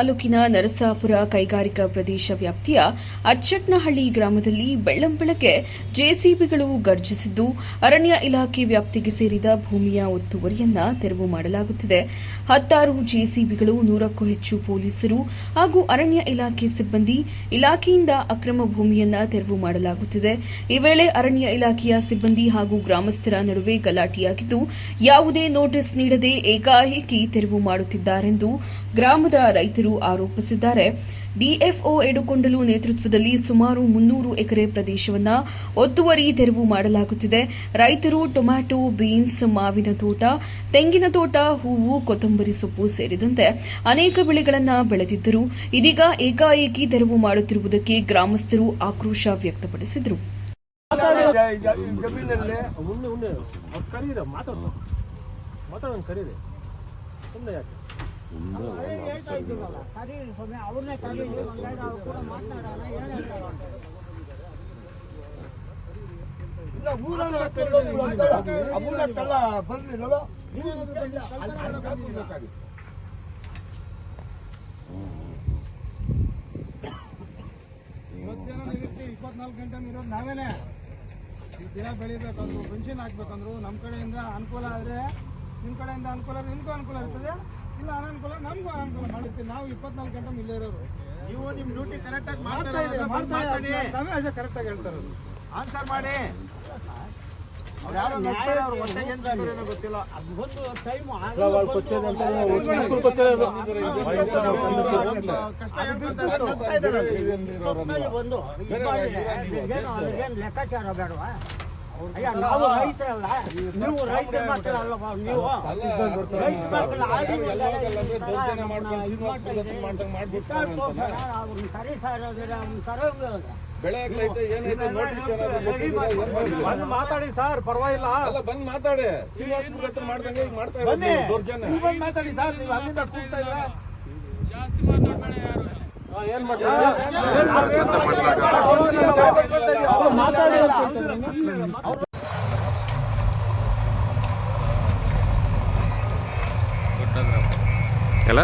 ತಾಲೂಕಿನ ನರಸಾಪುರ ಕೈಗಾರಿಕಾ ಪ್ರದೇಶ ವ್ಯಾಪ್ತಿಯ ಅಚ್ಚಟ್ನಹಳ್ಳಿ ಗ್ರಾಮದಲ್ಲಿ ಬೆಳ್ಳಂಬೆಳಗ್ಗೆ ಜೆಸಿಬಿಗಳು ಗರ್ಜಿಸಿದ್ದು ಅರಣ್ಯ ಇಲಾಖೆ ವ್ಯಾಪ್ತಿಗೆ ಸೇರಿದ ಭೂಮಿಯ ಒತ್ತುವರಿಯನ್ನ ತೆರವು ಮಾಡಲಾಗುತ್ತಿದೆ. ಹತ್ತಾರು ಜೆಸಿಬಿಗಳು, ನೂರಕ್ಕೂ ಹೆಚ್ಚು ಪೊಲೀಸರು ಹಾಗೂ ಅರಣ್ಯ ಇಲಾಖೆ ಸಿಬ್ಬಂದಿ ಇಲಾಖೆಯಿಂದ ಅಕ್ರಮ ಭೂಮಿಯನ್ನ ತೆರವು ಮಾಡಲಾಗುತ್ತಿದೆ. ಈ ವೇಳೆ ಅರಣ್ಯ ಇಲಾಖೆಯ ಸಿಬ್ಬಂದಿ ಹಾಗೂ ಗ್ರಾಮಸ್ಥರ ನಡುವೆ ಗಲಾಟೆಯಾಗಿದ್ದು, ಯಾವುದೇ ನೋಟಿಸ್ ನೀಡದೆ ಏಕಾಏಕಿ ತೆರವು ಮಾಡುತ್ತಿದ್ದಾರೆಂದು ಗ್ರಾಮದ ರೈತರು ಆರೋಪಿಸಿದ್ದಾರೆ. ಡಿಎಫ್ಒ ಎಡುಕೊಂಡಲು ನೇತೃತ್ವದಲ್ಲಿ ಸುಮಾರು ಮುನ್ನೂರು ಎಕರೆ ಪ್ರದೇಶವನ್ನ ಒತ್ತುವರಿ ತೆರವು ಮಾಡಲಾಗುತ್ತಿದೆ. ರೈತರು ಟೊಮ್ಯಾಟೊ, ಬೀನ್ಸ್, ಮಾವಿನ ತೋಟ, ತೆಂಗಿನ ತೋಟ, ಹೂವು, ಕೊತ್ತಂಬರಿ ಸೊಪ್ಪು ಸೇರಿದಂತೆ ಅನೇಕ ಬೆಳೆಗಳನ್ನು ಬೆಳೆದಿದ್ದರು. ಇದೀಗ ಏಕಾಏಕಿ ತೆರವು ಮಾಡುತ್ತಿರುವುದಕ್ಕೆ ಗ್ರಾಮಸ್ಥರು ಆಕ್ರೋಶ ವ್ಯಕ್ತಪಡಿಸಿದರು. ಸುಮ್ಮನೆ ಉನ್ನೆ ಕರೀರಿ ಕರೀರಿ ಅವ್ರನ್ನೇ ಕರೀಲಿ ಹಂಗಾಗಿ ಅವ್ರು ಕೂಡ ಮಾತನಾಡೋಣ ಅಬೂದಕ್ಕೆಲ್ಲ. ಇವತ್ತೇನೋ ನಿರೀಕ್ಷೆ ಇಪ್ಪತ್ನಾಲ್ಕು ಗಂಟೆ ಇರೋದು ನಾವೇನೆ. ಈ ದಿನ ಬೆಳಿಬೇಕಂದ್ರು ಪೆನ್ಷನ್ ಹಾಕ್ಬೇಕಂದ್ರು ನಮ್ಮ ಕಡೆಯಿಂದ ಅನುಕೂಲ ಆದರೆ ನಿಮ್ಮ ಕಡೆಯಿಂದ ಅನುಕೂಲ ನಿಮಗೂ ಅನುಕೂಲ ಇರ್ತದೆ. ಇಲ್ಲ ಅನಾನುಕೂಲ ನಮಗೂ ಅನಾನುಕೂಲ ಮಾಡುತ್ತೆ ನಾವು ಇಪ್ಪತ್ನಾಲ್ಕು ಗಂಟೆ ಇಲ್ಲೇ ಇರೋರು. ನೀವು ನಿಮ್ಮ ಡ್ಯೂಟಿ ಕರೆಕ್ಟಾಗಿ ಮಾಡ್ತಾ ಇದ್ದೀರಿ ಮಾತಾಡಿ. ನಾವೇ ಅಷ್ಟೇ ಕರೆಕ್ಟಾಗಿ ಹೇಳ್ತಾರದು ಆನ್ಸರ್ ಮಾಡಿ. ಗೊತ್ತಿಲ್ಲ. ಒಂದು ಲೆಕ್ಕಾಚಾರ ಬೇಡವಾ? ಅಯ್ಯ ನಾವು ರೈತರಲ್ಲ. ನೀವು ರೈತರ ಮಕ್ಕಳಲ್ಲವಾ ನೀವು. ರೈತ ಮಕ್ಕಳು ಅವ್ರನ್ನ ಕರಿ ಬೆಳೆ ಬಂದು ಮಾತಾಡಿ ಸರ್ ಪರವಾಗಿಲ್ಲ. ಅಲ್ಲ ಬಂದು ಮಾತಾಡಿ. ಶ್ರೀನಿವಾಸಪುರ ಹತ್ರ ಮಾಡ್ದಂಗೆ ಈಗ ಮಾಡ್ತಾ ಬನ್ನಿ. ಇರೋದು ದೌರ್ಜನ್ಯ. ನೀವು ಬಂದು ಮಾತಾಡಿ ಸರ್ ನೀವು ಅಲ್ಲಿಂದ ಕೂಗ್ತಾ ಇದ್ರ ಏನ್ ಮಾಡ್ತಾರೆ ಎಲ್ಲ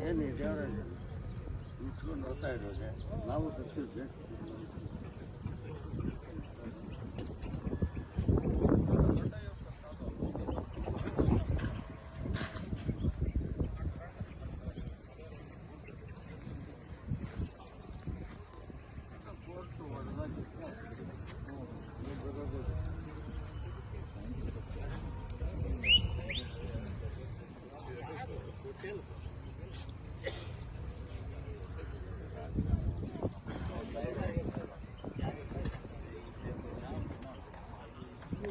ಏನು ದೇವರ ಇಟ್ಕೊಂಡು ಹೋಗ್ತಾ ಇರೋದೆ ನಾವು ಗೊತ್ತಿದ್ದೆ